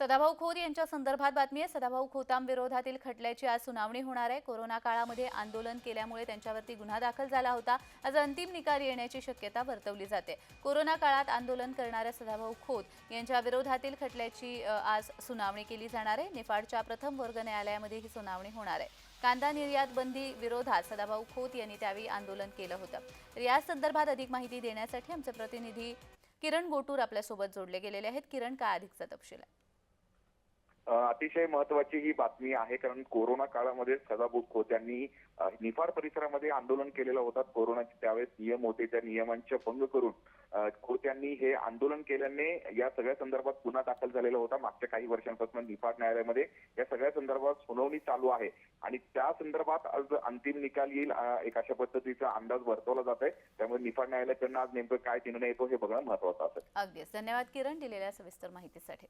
सदाभाऊ खोत यांच्या संदर्भात बातमी आहे. सदाभाऊ खोताम विरोधातील खटल्याची आज सुनावणी होणार आहे. कोरोना काळामध्ये आंदोलन केल्यामुळे त्यांच्यावरती गुन्हा दाखल झाला होता. आज अंतिम निकाल येण्याची शक्यता वर्तवली जाते. कोरोना काळात आंदोलन करणाऱ्या सदाभाऊ खोत यांच्या विरोधातील खटल्याची आज सुनावणी केली जाणार आहे. निफाडच्या प्रथम वर्ग न्यायालयामध्ये ही सुनावणी होणार आहे. कांदा निर्यात बंदी विरोधात सदाभाऊ खोत यांनी त्यावेळी आंदोलन केलं होतं. तर या संदर्भात अधिक माहिती देण्यासाठी आमचे प्रतिनिधी किरण गोटूर आपल्यासोबत जोडले गेलेले आहेत. किरण काय अधिकचा तपशील आहे? अतिशय महत्वाची ही बातमी आहे कारण कोरोना काळामध्ये सदाभाऊ खोत यांनी निफाड परिसरामध्ये आंदोलन केलेलं होतं. कोरोनाचे त्यावेळेस नियम होते त्या नियमांचे भंग करून अ, खोत यांनी हे आंदोलन केल्याने या सगळ्या संदर्भात गुन्हा दाखल झालेला होता. मागच्या काही वर्षांपासून निफाड न्यायालयामध्ये या सगळ्या संदर्भात सुनावणी चालू आहे. आणि त्या संदर्भात आज अंतिम निकाल येईल एक अशा पद्धतीचा अंदाज वर्तवला जात आहे. त्यामुळे निफाड न्यायालयाकडनं आज नेमकं काय निर्णय येतो हे बघणं महत्वाचं असेल. अगदीच. धन्यवाद किरण दिलेल्या सविस्तर माहितीसाठी.